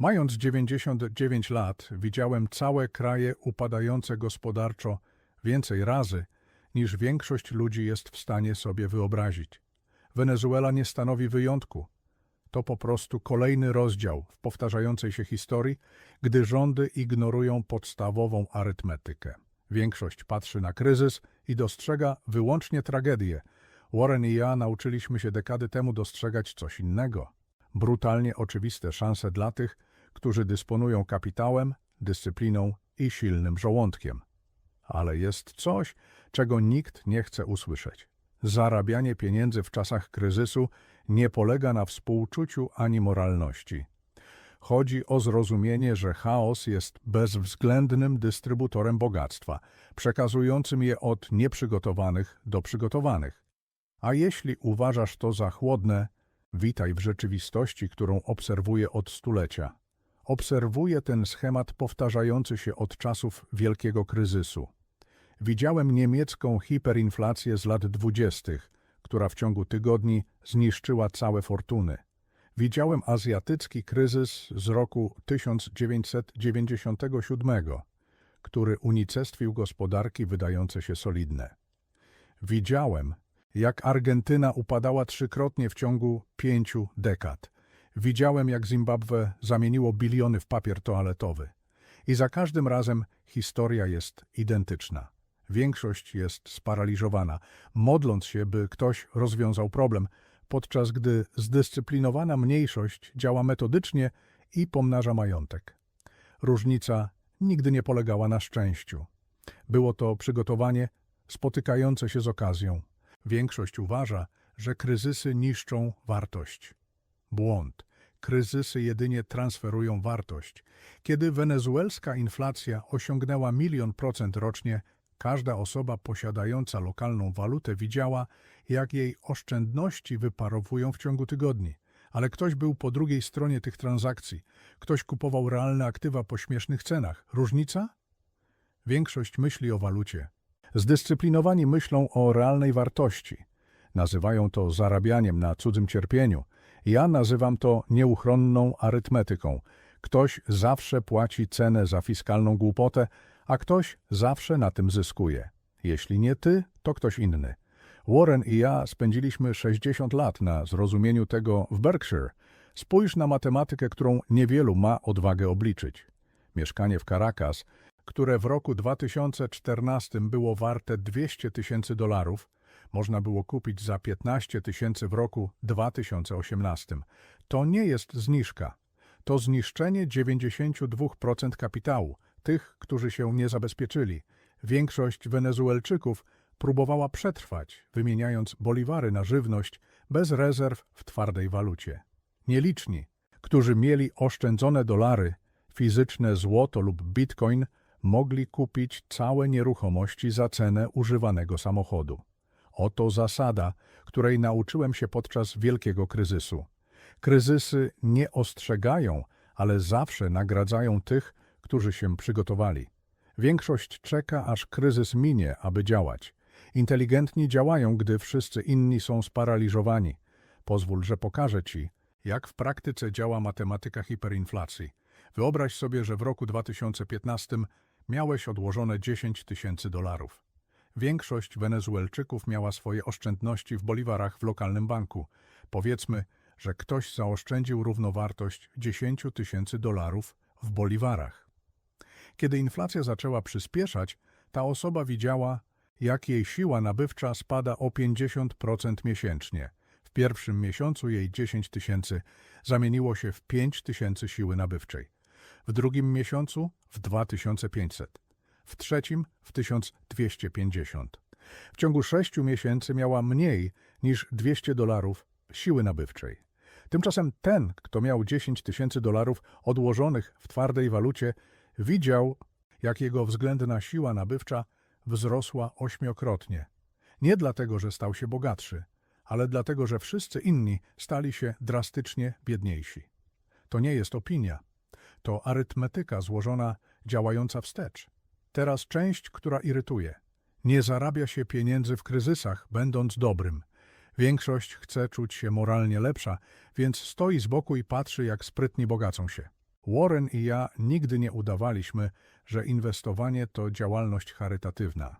Mając 99 lat, widziałem całe kraje upadające gospodarczo więcej razy, niż większość ludzi jest w stanie sobie wyobrazić. Wenezuela nie stanowi wyjątku. To po prostu kolejny rozdział w powtarzającej się historii, gdy rządy ignorują podstawową arytmetykę. Większość patrzy na kryzys i dostrzega wyłącznie tragedię. Warren i ja nauczyliśmy się dekady temu dostrzegać coś innego. Brutalnie oczywiste szanse dla tych, którzy dysponują kapitałem, dyscypliną i silnym żołądkiem. Ale jest coś, czego nikt nie chce usłyszeć. Zarabianie pieniędzy w czasach kryzysu nie polega na współczuciu ani moralności. Chodzi o zrozumienie, że chaos jest bezwzględnym dystrybutorem bogactwa, przekazującym je od nieprzygotowanych do przygotowanych. A jeśli uważasz to za chłodne, witaj w rzeczywistości, którą obserwuję od stulecia. Obserwuję ten schemat powtarzający się od czasów wielkiego kryzysu. Widziałem niemiecką hiperinflację z lat dwudziestych, która w ciągu tygodni zniszczyła całe fortuny. Widziałem azjatycki kryzys z roku 1997, który unicestwił gospodarki wydające się solidne. Widziałem, jak Argentyna upadała trzykrotnie w ciągu pięciu dekad. Widziałem, jak Zimbabwe zamieniło biliony w papier toaletowy. I za każdym razem historia jest identyczna. Większość jest sparaliżowana, modląc się, by ktoś rozwiązał problem, podczas gdy zdyscyplinowana mniejszość działa metodycznie i pomnaża majątek. Różnica nigdy nie polegała na szczęściu. Było to przygotowanie spotykające się z okazją. Większość uważa, że kryzysy niszczą wartość. Błąd. Kryzysy jedynie transferują wartość. Kiedy wenezuelska inflacja osiągnęła milion procent rocznie, każda osoba posiadająca lokalną walutę widziała, jak jej oszczędności wyparowują w ciągu tygodni. Ale ktoś był po drugiej stronie tych transakcji. Ktoś kupował realne aktywa po śmiesznych cenach. Różnica? Większość myśli o walucie. Zdyscyplinowani myślą o realnej wartości. Nazywają to zarabianiem na cudzym cierpieniu. Ja nazywam to nieuchronną arytmetyką. Ktoś zawsze płaci cenę za fiskalną głupotę, a ktoś zawsze na tym zyskuje. Jeśli nie ty, to ktoś inny. Warren i ja spędziliśmy 60 lat na zrozumieniu tego w Berkshire. Spójrz na matematykę, którą niewielu ma odwagę obliczyć. Mieszkanie w Caracas, które w roku 2014 było warte 200 tysięcy dolarów, można było kupić za 15 tysięcy w roku 2018. To nie jest zniżka. To zniszczenie 92% kapitału, tych, którzy się nie zabezpieczyli. Większość Wenezuelczyków próbowała przetrwać, wymieniając boliwary na żywność bez rezerw w twardej walucie. Nieliczni, którzy mieli oszczędzone dolary, fizyczne złoto lub bitcoin, mogli kupić całe nieruchomości za cenę używanego samochodu. Oto zasada, której nauczyłem się podczas wielkiego kryzysu. Kryzysy nie ostrzegają, ale zawsze nagradzają tych, którzy się przygotowali. Większość czeka, aż kryzys minie, aby działać. Inteligentni działają, gdy wszyscy inni są sparaliżowani. Pozwól, że pokażę Ci, jak w praktyce działa matematyka hiperinflacji. Wyobraź sobie, że w roku 2015 miałeś odłożone 10 tysięcy dolarów. Większość Wenezuelczyków miała swoje oszczędności w boliwarach w lokalnym banku. Powiedzmy, że ktoś zaoszczędził równowartość 10 tysięcy dolarów w boliwarach. Kiedy inflacja zaczęła przyspieszać, ta osoba widziała, jak jej siła nabywcza spada o 50% miesięcznie. W pierwszym miesiącu jej 10 tysięcy zamieniło się w 5 tysięcy siły nabywczej. W drugim miesiącu w 2500. W trzecim w 1250. W ciągu sześciu miesięcy miała mniej niż 200 dolarów siły nabywczej. Tymczasem ten, kto miał 10 tysięcy dolarów odłożonych w twardej walucie, widział, jak jego względna siła nabywcza wzrosła ośmiokrotnie. Nie dlatego, że stał się bogatszy, ale dlatego, że wszyscy inni stali się drastycznie biedniejsi. To nie jest opinia. To arytmetyka złożona, działająca wstecz. Teraz część, która irytuje. Nie zarabia się pieniędzy w kryzysach, będąc dobrym. Większość chce czuć się moralnie lepsza, więc stoi z boku i patrzy, jak sprytni bogacą się. Warren i ja nigdy nie udawaliśmy, że inwestowanie to działalność charytatywna.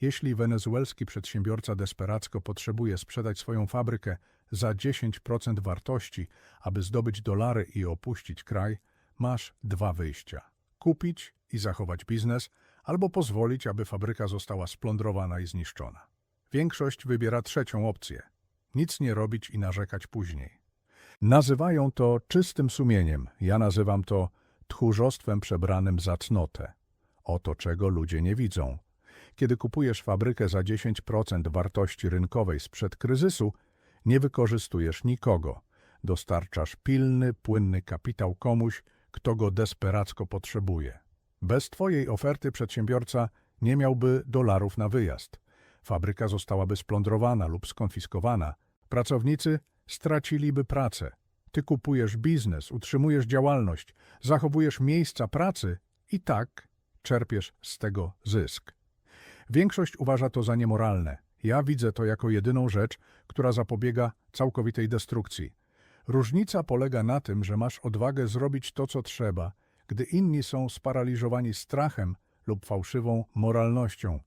Jeśli wenezuelski przedsiębiorca desperacko potrzebuje sprzedać swoją fabrykę za 10% wartości, aby zdobyć dolary i opuścić kraj, masz dwa wyjścia. Kupić i zachować biznes, albo pozwolić, aby fabryka została splądrowana i zniszczona. Większość wybiera trzecią opcję. Nic nie robić i narzekać później. Nazywają to czystym sumieniem, ja nazywam to tchórzostwem przebranym za cnotę. Oto czego ludzie nie widzą. Kiedy kupujesz fabrykę za 10% wartości rynkowej sprzed kryzysu, nie wykorzystujesz nikogo. Dostarczasz pilny, płynny kapitał komuś, kto go desperacko potrzebuje. Bez Twojej oferty przedsiębiorca nie miałby dolarów na wyjazd. Fabryka zostałaby splądrowana lub skonfiskowana. Pracownicy straciliby pracę. Ty kupujesz biznes, utrzymujesz działalność, zachowujesz miejsca pracy i tak czerpiesz z tego zysk. Większość uważa to za niemoralne. Ja widzę to jako jedyną rzecz, która zapobiega całkowitej destrukcji. Różnica polega na tym, że masz odwagę zrobić to, co trzeba, gdy inni są sparaliżowani strachem lub fałszywą moralnością.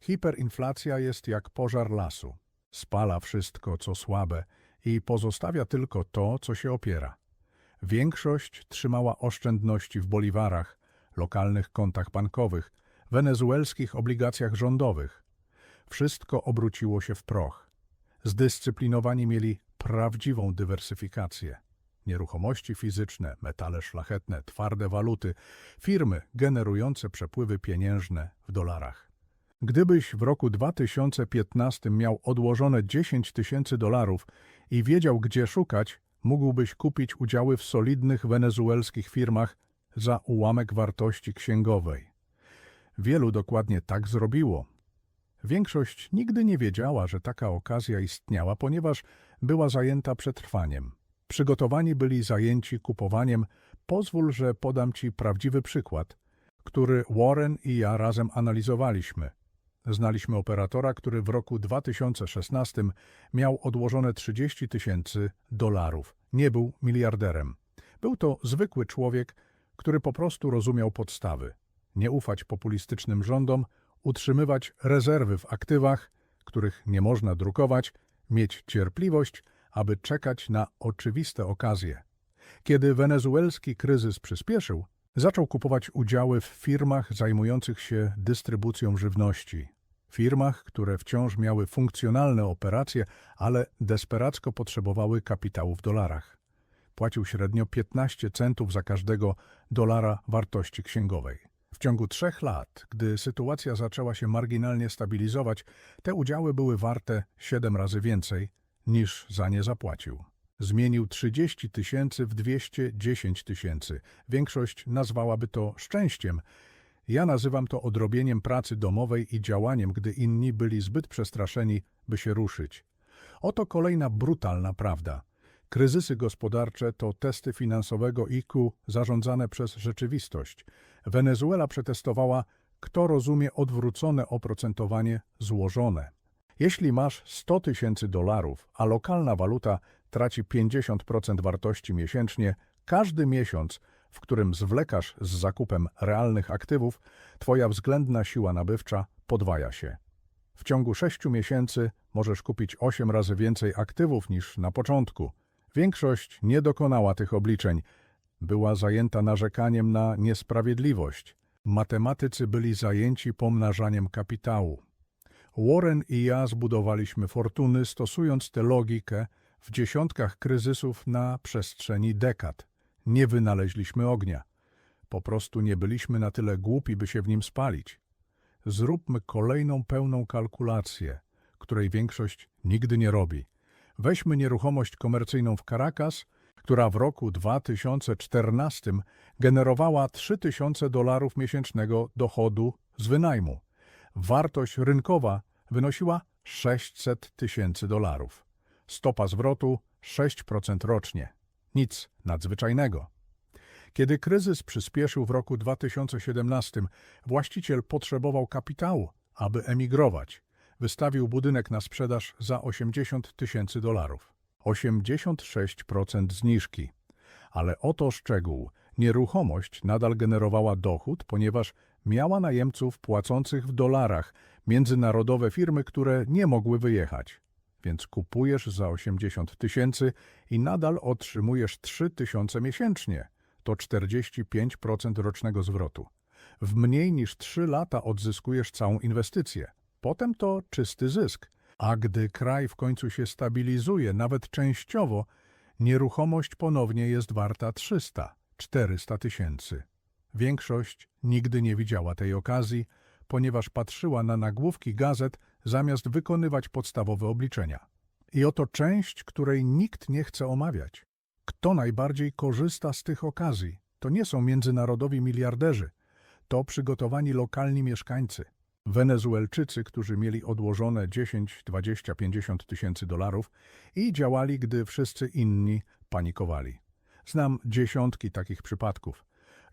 Hiperinflacja jest jak pożar lasu. Spala wszystko, co słabe i pozostawia tylko to, co się opiera. Większość trzymała oszczędności w boliwarach, lokalnych kontach bankowych, wenezuelskich obligacjach rządowych. Wszystko obróciło się w proch. Zdyscyplinowani mieli prawdziwą dywersyfikację. Nieruchomości fizyczne, metale szlachetne, twarde waluty, firmy generujące przepływy pieniężne w dolarach. Gdybyś w roku 2015 miał odłożone 10 tysięcy dolarów i wiedział, gdzie szukać, mógłbyś kupić udziały w solidnych wenezuelskich firmach za ułamek wartości księgowej. Wielu dokładnie tak zrobiło. Większość nigdy nie wiedziała, że taka okazja istniała, ponieważ była zajęta przetrwaniem. Przygotowani byli zajęci kupowaniem. Pozwól, że podam Ci prawdziwy przykład, który Warren i ja razem analizowaliśmy. Znaliśmy operatora, który w roku 2016 miał odłożone 30 tysięcy dolarów. Nie był miliarderem. Był to zwykły człowiek, który po prostu rozumiał podstawy. Nie ufać populistycznym rządom, utrzymywać rezerwy w aktywach, których nie można drukować, mieć cierpliwość, aby czekać na oczywiste okazje. Kiedy wenezuelski kryzys przyspieszył, zaczął kupować udziały w firmach zajmujących się dystrybucją żywności. Firmach, które wciąż miały funkcjonalne operacje, ale desperacko potrzebowały kapitału w dolarach. Płacił średnio 15 centów za każdego dolara wartości księgowej. W ciągu trzech lat, gdy sytuacja zaczęła się marginalnie stabilizować, te udziały były warte 7 razy więcej niż za nie zapłacił. Zmienił 30 tysięcy w 210 tysięcy. Większość nazwałaby to szczęściem. Ja nazywam to odrobieniem pracy domowej i działaniem, gdy inni byli zbyt przestraszeni, by się ruszyć. Oto kolejna brutalna prawda. Kryzysy gospodarcze to testy finansowego IQ zarządzane przez rzeczywistość. Wenezuela przetestowała, kto rozumie odwrócone oprocentowanie złożone. Jeśli masz 100 tysięcy dolarów, a lokalna waluta traci 50% wartości miesięcznie, każdy miesiąc, w którym zwlekasz z zakupem realnych aktywów, twoja względna siła nabywcza podwaja się. W ciągu 6 miesięcy możesz kupić 8 razy więcej aktywów niż na początku. Większość nie dokonała tych obliczeń. Była zajęta narzekaniem na niesprawiedliwość. Matematycy byli zajęci pomnażaniem kapitału. Warren i ja zbudowaliśmy fortuny, stosując tę logikę w dziesiątkach kryzysów na przestrzeni dekad. Nie wynaleźliśmy ognia. Po prostu nie byliśmy na tyle głupi, by się w nim spalić. Zróbmy kolejną pełną kalkulację, której większość nigdy nie robi. Weźmy nieruchomość komercyjną w Caracas, która w roku 2014 generowała 3000 dolarów miesięcznego dochodu z wynajmu. Wartość rynkowa wynosiła 600 tysięcy dolarów. Stopa zwrotu 6% rocznie. Nic nadzwyczajnego. Kiedy kryzys przyspieszył w roku 2017, właściciel potrzebował kapitału, aby emigrować. Wystawił budynek na sprzedaż za 80 tysięcy dolarów. 86% zniżki. Ale oto szczegół. Nieruchomość nadal generowała dochód, ponieważ miała najemców płacących w dolarach, międzynarodowe firmy, które nie mogły wyjechać. Więc kupujesz za 80 tysięcy i nadal otrzymujesz 3 tysiące miesięcznie. To 45% rocznego zwrotu. W mniej niż 3 lata odzyskujesz całą inwestycję. Potem to czysty zysk. A gdy kraj w końcu się stabilizuje, nawet częściowo, nieruchomość ponownie jest warta 300, 400 tysięcy. Większość nigdy nie widziała tej okazji, ponieważ patrzyła na nagłówki gazet zamiast wykonywać podstawowe obliczenia. I oto część, której nikt nie chce omawiać. Kto najbardziej korzysta z tych okazji? To nie są międzynarodowi miliarderzy, to przygotowani lokalni mieszkańcy. Wenezuelczycy, którzy mieli odłożone 10, 20, 50 tysięcy dolarów i działali, gdy wszyscy inni panikowali. Znam dziesiątki takich przypadków.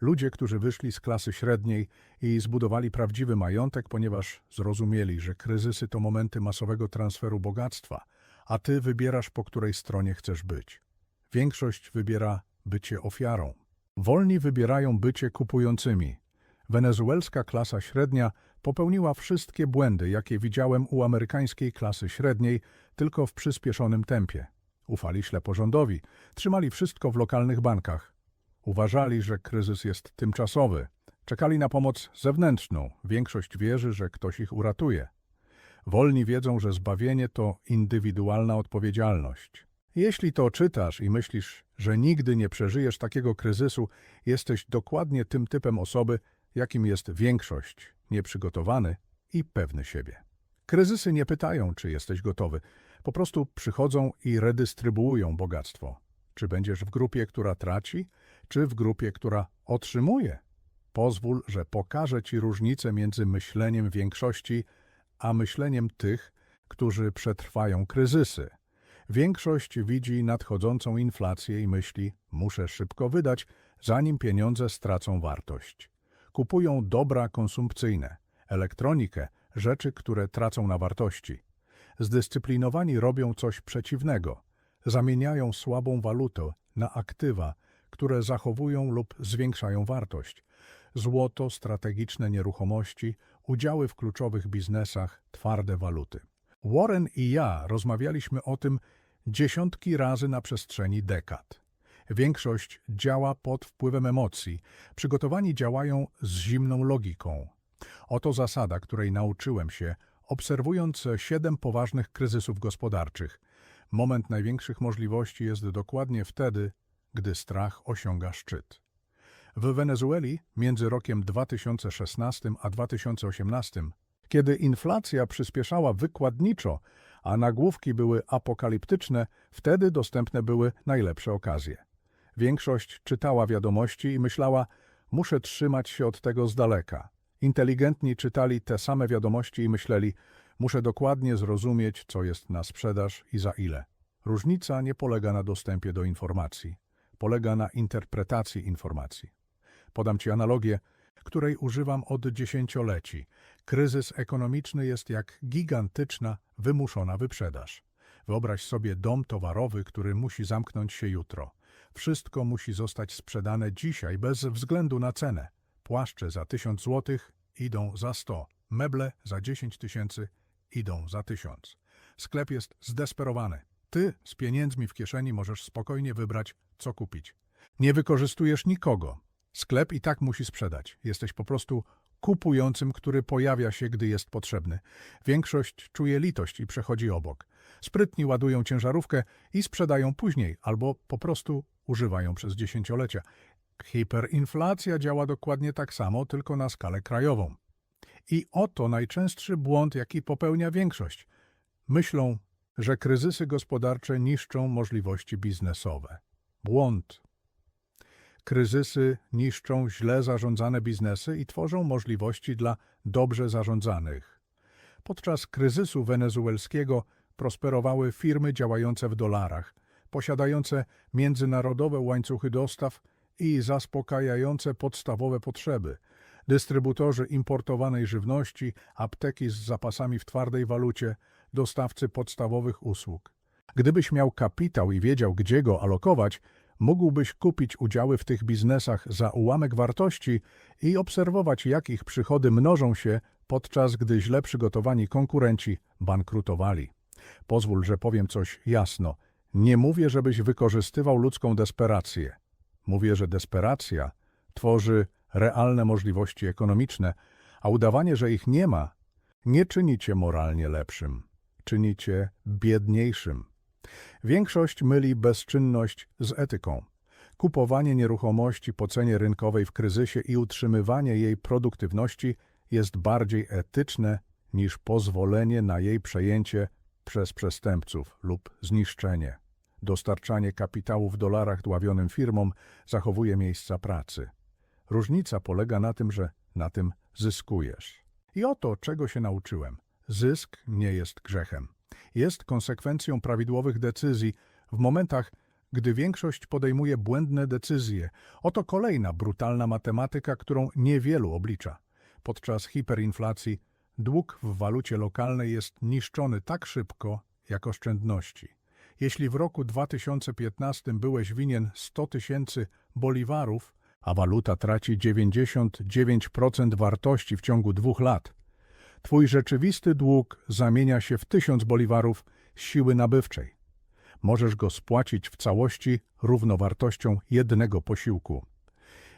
Ludzie, którzy wyszli z klasy średniej i zbudowali prawdziwy majątek, ponieważ zrozumieli, że kryzysy to momenty masowego transferu bogactwa, a ty wybierasz, po której stronie chcesz być. Większość wybiera bycie ofiarą. Wolni wybierają bycie kupującymi. Wenezuelska klasa średnia popełniła wszystkie błędy, jakie widziałem u amerykańskiej klasy średniej, tylko w przyspieszonym tempie. Ufali ślepo rządowi, trzymali wszystko w lokalnych bankach. Uważali, że kryzys jest tymczasowy. Czekali na pomoc zewnętrzną. Większość wierzy, że ktoś ich uratuje. Wolni wiedzą, że zbawienie to indywidualna odpowiedzialność. Jeśli to czytasz i myślisz, że nigdy nie przeżyjesz takiego kryzysu, jesteś dokładnie tym typem osoby, jakim jest większość, nieprzygotowany i pewny siebie. Kryzysy nie pytają, czy jesteś gotowy. Po prostu przychodzą i redystrybuują bogactwo. Czy będziesz w grupie, która traci, czy w grupie, która otrzymuje? Pozwól, że pokażę Ci różnicę między myśleniem większości, a myśleniem tych, którzy przetrwają kryzysy. Większość widzi nadchodzącą inflację i myśli, muszę szybko wydać, zanim pieniądze stracą wartość. Kupują dobra konsumpcyjne, elektronikę, rzeczy, które tracą na wartości. Zdyscyplinowani robią coś przeciwnego. Zamieniają słabą walutę na aktywa, które zachowują lub zwiększają wartość. Złoto, strategiczne nieruchomości, udziały w kluczowych biznesach, twarde waluty. Warren i ja rozmawialiśmy o tym dziesiątki razy na przestrzeni dekad. Większość działa pod wpływem emocji, przygotowani działają z zimną logiką. Oto zasada, której nauczyłem się, obserwując siedem poważnych kryzysów gospodarczych. Moment największych możliwości jest dokładnie wtedy, gdy strach osiąga szczyt. W Wenezueli między rokiem 2016 a 2018, kiedy inflacja przyspieszała wykładniczo, a nagłówki były apokaliptyczne, wtedy dostępne były najlepsze okazje. Większość czytała wiadomości i myślała, muszę trzymać się od tego z daleka. Inteligentni czytali te same wiadomości i myśleli, muszę dokładnie zrozumieć, co jest na sprzedaż i za ile. Różnica nie polega na dostępie do informacji, polega na interpretacji informacji. Podam Ci analogię, której używam od dziesięcioleci. Kryzys ekonomiczny jest jak gigantyczna, wymuszona wyprzedaż. Wyobraź sobie dom towarowy, który musi zamknąć się jutro. Wszystko musi zostać sprzedane dzisiaj, bez względu na cenę. Płaszcze za tysiąc złotych idą za sto, meble za dziesięć tysięcy idą za tysiąc. Sklep jest zdesperowany. Ty z pieniędzmi w kieszeni możesz spokojnie wybrać, co kupić. Nie wykorzystujesz nikogo. Sklep i tak musi sprzedać. Jesteś po prostu kupującym, który pojawia się, gdy jest potrzebny. Większość czuje litość i przechodzi obok. Sprytni ładują ciężarówkę i sprzedają później, albo po prostu używają przez dziesięciolecia. Hiperinflacja działa dokładnie tak samo, tylko na skalę krajową. I oto najczęstszy błąd, jaki popełnia większość. Myślą, że kryzysy gospodarcze niszczą możliwości biznesowe. Błąd. Kryzysy niszczą źle zarządzane biznesy i tworzą możliwości dla dobrze zarządzanych. Podczas kryzysu wenezuelskiego prosperowały firmy działające w dolarach, posiadające międzynarodowe łańcuchy dostaw i zaspokajające podstawowe potrzeby. Dystrybutorzy importowanej żywności, apteki z zapasami w twardej walucie, dostawcy podstawowych usług. Gdybyś miał kapitał i wiedział, gdzie go alokować, Mógłbyś kupić udziały w tych biznesach za ułamek wartości i obserwować, jak ich przychody mnożą się, podczas gdy źle przygotowani konkurenci bankrutowali. Pozwól, że powiem coś jasno. Nie mówię, żebyś wykorzystywał ludzką desperację. Mówię, że desperacja tworzy realne możliwości ekonomiczne, a udawanie, że ich nie ma, nie czyni cię moralnie lepszym, czyni cię biedniejszym. Większość myli bezczynność z etyką. Kupowanie nieruchomości po cenie rynkowej w kryzysie i utrzymywanie jej produktywności jest bardziej etyczne niż pozwolenie na jej przejęcie przez przestępców lub zniszczenie. Dostarczanie kapitału w dolarach dławionym firmom zachowuje miejsca pracy. Różnica polega na tym, że na tym zyskujesz. I oto czego się nauczyłem. Zysk nie jest grzechem. Jest konsekwencją prawidłowych decyzji w momentach, gdy większość podejmuje błędne decyzje. Oto kolejna brutalna matematyka, którą niewielu oblicza. Podczas hiperinflacji dług w walucie lokalnej jest niszczony tak szybko, jak oszczędności. Jeśli w roku 2015 byłeś winien 100 tysięcy boliwarów, a waluta traci 99% wartości w ciągu dwóch lat, twój rzeczywisty dług zamienia się w 1000 boliwarów siły nabywczej. Możesz go spłacić w całości równowartością jednego posiłku.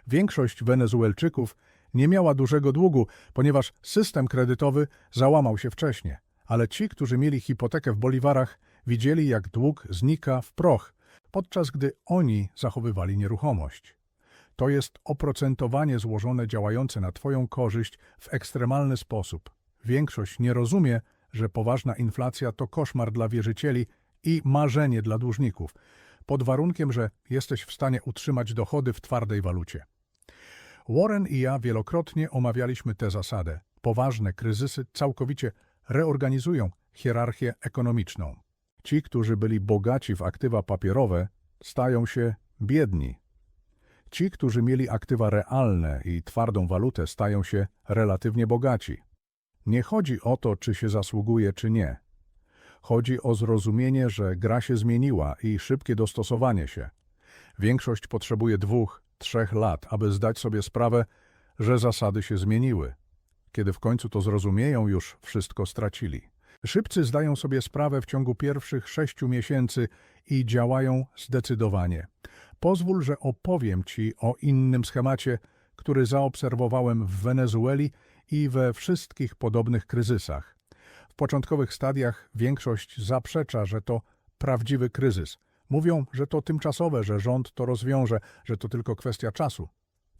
Większość Wenezuelczyków nie miała dużego długu, ponieważ system kredytowy załamał się wcześniej, ale ci, którzy mieli hipotekę w boliwarach, widzieli, jak dług znika w proch, podczas gdy oni zachowywali nieruchomość. To jest oprocentowanie złożone działające na Twoją korzyść w ekstremalny sposób. Większość nie rozumie, że poważna inflacja to koszmar dla wierzycieli i marzenie dla dłużników, pod warunkiem, że jesteś w stanie utrzymać dochody w twardej walucie. Warren i ja wielokrotnie omawialiśmy tę zasadę. Poważne kryzysy całkowicie reorganizują hierarchię ekonomiczną. Ci, którzy byli bogaci w aktywa papierowe, stają się biedni. Ci, którzy mieli aktywa realne i twardą walutę, stają się relatywnie bogaci. Nie chodzi o to, czy się zasługuje, czy nie. Chodzi o zrozumienie, że gra się zmieniła i szybkie dostosowanie się. Większość potrzebuje dwóch, trzech lat, aby zdać sobie sprawę, że zasady się zmieniły. Kiedy w końcu to zrozumieją, już wszystko stracili. Szybcy zdają sobie sprawę w ciągu pierwszych sześciu miesięcy i działają zdecydowanie. Pozwól, że opowiem Ci o innym schemacie, który zaobserwowałem w Wenezueli i we wszystkich podobnych kryzysach. W początkowych stadiach większość zaprzecza, że to prawdziwy kryzys. Mówią, że to tymczasowe, że rząd to rozwiąże, że to tylko kwestia czasu.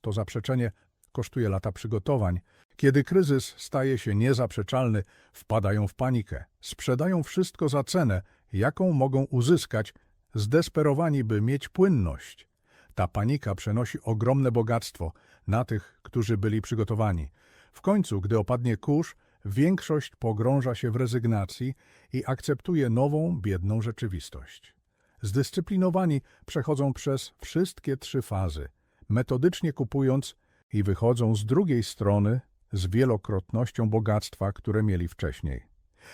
To zaprzeczenie kosztuje lata przygotowań. Kiedy kryzys staje się niezaprzeczalny, wpadają w panikę. Sprzedają wszystko za cenę, jaką mogą uzyskać, zdesperowani, by mieć płynność. Ta panika przenosi ogromne bogactwo na tych, którzy byli przygotowani. W końcu, gdy opadnie kurz, większość pogrąża się w rezygnacji i akceptuje nową, biedną rzeczywistość. Zdyscyplinowani przechodzą przez wszystkie trzy fazy, metodycznie kupując i wychodzą z drugiej strony z wielokrotnością bogactwa, które mieli wcześniej.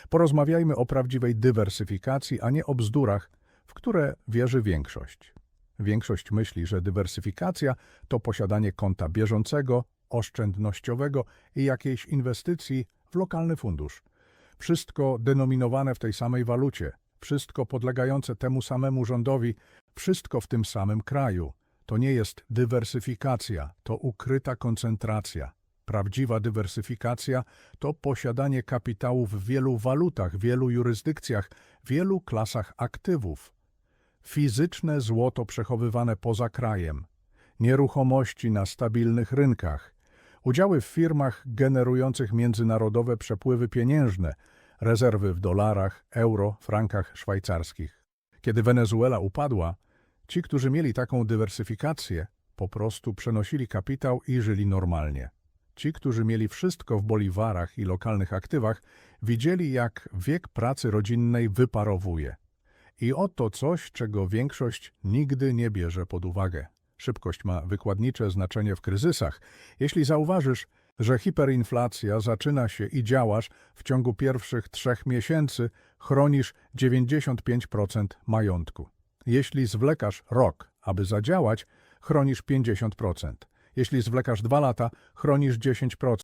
Porozmawiajmy o prawdziwej dywersyfikacji, a nie o bzdurach, w które wierzy większość. Większość myśli, że dywersyfikacja to posiadanie konta bieżącego, oszczędnościowego i jakiejś inwestycji w lokalny fundusz. Wszystko denominowane w tej samej walucie, wszystko podlegające temu samemu rządowi, wszystko w tym samym kraju. To nie jest dywersyfikacja, to ukryta koncentracja. Prawdziwa dywersyfikacja to posiadanie kapitału w wielu walutach, wielu jurysdykcjach, wielu klasach aktywów. Fizyczne złoto przechowywane poza krajem, nieruchomości na stabilnych rynkach, udziały w firmach generujących międzynarodowe przepływy pieniężne, rezerwy w dolarach, euro, frankach szwajcarskich. Kiedy Wenezuela upadła, ci, którzy mieli taką dywersyfikację, po prostu przenosili kapitał i żyli normalnie. Ci, którzy mieli wszystko w boliwarach i lokalnych aktywach, widzieli, jak wiek pracy rodzinnej wyparowuje. I oto coś, czego większość nigdy nie bierze pod uwagę. Szybkość ma wykładnicze znaczenie w kryzysach. Jeśli zauważysz, że hiperinflacja zaczyna się i działasz w ciągu pierwszych trzech miesięcy, chronisz 95% majątku. Jeśli zwlekasz rok Aby zadziałać, chronisz 50%. Jeśli zwlekasz 2 lata, chronisz 10%.